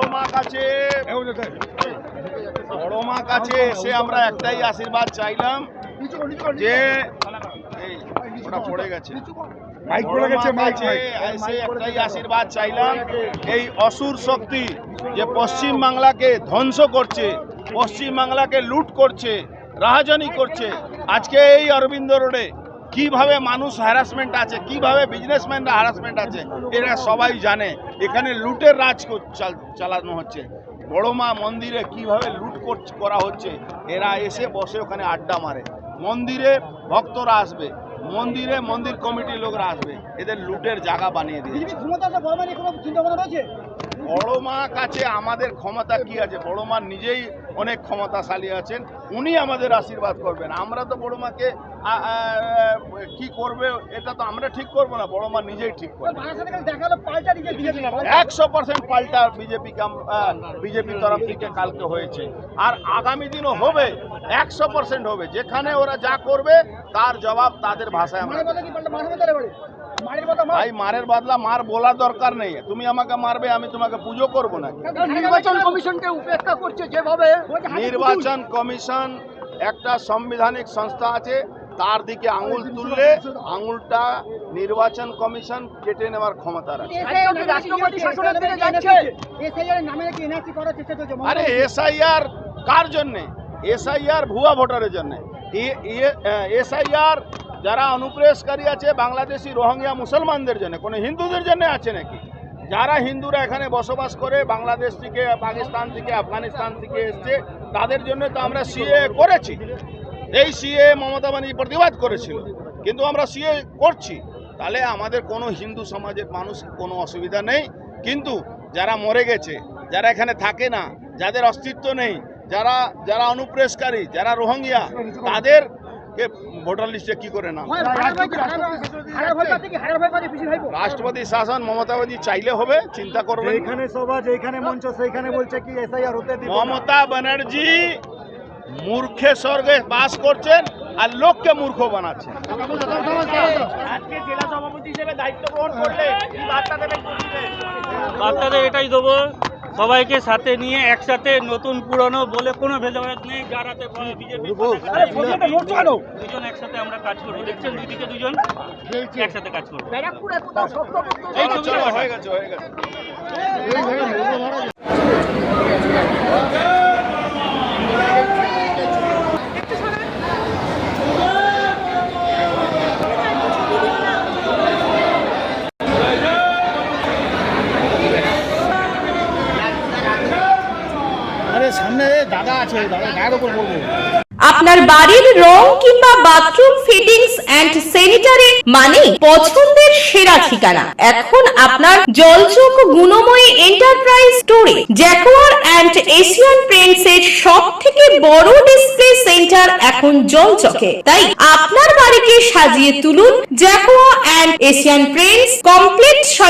বড় মা কাছে বড় মা কাছে এসে আমরা একটাই আশীর্বাদ চাইলাম যে এই ওটা পড়ে গেছে। মাইক পড়ে গেছে, বড় মা মাইক, কাছে মাইক। এসে একটাই আশীর্বাদ চাইলাম। এই অসুর শক্তি যে পশ্চিম বাংলাকে ধ্বংস করছে পশ্চিম বাংলাকে লুট করছে রাহাজানি করছে আজকে এই অরবিন্দ রোডে কীভাবে মানুষ হ্যারাসমেন্ট আছে, কীভাবে বিজনেসম্যানরা হ্যারাসমেন্ট আছে, এরা সবাই জানে। এখানে লুটের রাজ চালানো হচ্ছে। বড় মা মন্দিরে কীভাবে লুট করা হচ্ছে, এরা এসে বসে ওখানে আড্ডা মারে। মন্দিরে ভক্তরা আসবে, মন্দিরে মন্দির কমিটির লোকরা আসবে, এদের লুটের জায়গা বানিয়ে দিয়েছে। বড় মা কাছে আমাদের ক্ষমতা কি আছে? বড় মা নিজেই অনেক ক্ষমতাশালী আছেন উনি আমাদের আশীর্বাদ করবেন। আমরা তো বড় মাকে কি করবে এটা তো আমরা ঠিক করব না বড় মা নিজেই ঠিক করবে। একশো পার্সেন্ট পাল্টা বিজেপি বিজেপির তরফ থেকে কালকে হয়েছে। আর আগামী দিনও হবে একশো পার্সেন্ট হবে। যেখানে ওরা যা করবে তার জবাব তাদের ভাষায় আমরা ভাই মারের বদলা মার বলার দরকার নেই। তুমি আমাকে মারবে আমি তোমাকে পুজো করব না নির্বাচন কমিশনকে উপেক্ষা করছে যেভাবে। নির্বাচন কমিশন একটা সাংবিধানিক সংস্থা আছে তার দিকে আঙুল তুললে আঙুলটা নির্বাচন কমিশন কেটে নেওয়ার ক্ষমতা রাখে। রাষ্ট্রপতি শাসনের দিকে যাচ্ছে। এসআইআর নামে কি এনআরসি করার চেষ্টা আরে এসআইআর কার জন্যে? এসআইআর ভুয়া ভোটারের জন্য। এসআইআর যারা অনুপ্রবেশকারী আছে বাংলাদেশি রোহিঙ্গা মুসলমানদের জন্য কোনো হিন্দুদের জন্য আছে নাকি? যারা হিন্দুরা এখানে বসবাস করে, বাংলাদেশ থেকে, পাকিস্তান থেকে, আফগানিস্তান থেকে এসছে, তাদের জন্য তো আমরা সিএ করেছি। এই সিএ মমতা বাণী প্রতিবাদ করেছিল। কিন্তু আমরা সিএ করছি। তাহলে আমাদের কোনো হিন্দু সমাজের মানুষ কোনো অসুবিধা নেই। কিন্তু যারা মরে গেছে, যারা এখানে থাকে না, যাদের অস্তিত্ব নেই, যারা যারা অনুপ্রেসকারী, যারা রোহিঙ্গিয়া তাদেরকে ভোটার লিস্টে কি করে নাম? কি? ভাইপো? রাষ্ট্রপতি শাসন মমতা বাণী চাইলে হবে চিন্তা করবেন না। যেখানে সভা যেখানে মঞ্চ সেইখানে বলছে কি এসআইআর হতে দিব। মমতা ব্যানার্জি মূর্খে স্বর্গে বাস করছেন আর লোককে মূর্খ বানাচ্ছেন। আজকে জেলা সভাপতি হিসেবে দায়িত্ব গ্রহণ করলে বার্তা দেবেন? বার্তাদের এটাই দেবো। সবাইকে সাথে নিয়ে একসাথে নতুন পুরনো বলে কোনো ভেদাভেদ নেই যারাতে বিজেপি দুজন একসাথে আমরা কাজ করব। দেখছেন দুই দিকে দুজন? একসাথে কাজ করব। আপনার বাড়ির রং কিংবা বাথরুম ফিটিংস এন্ড স্যানিটারি মানে পছন্দের সেরা ঠিকানা। এখন আপনার জলচোখ গুণময়ী এন্টারপ্রাইজ স্টোরে জ্যাকোয়ার এন্ড এশিয়ান পেন্টস এর সব থেকে বড় ডিসপ্লে সেন্টার এখন জলচকে। তাই আপনার বাড়িকে সাজিয়ে তুলুন Jaquar and Asian Paints complete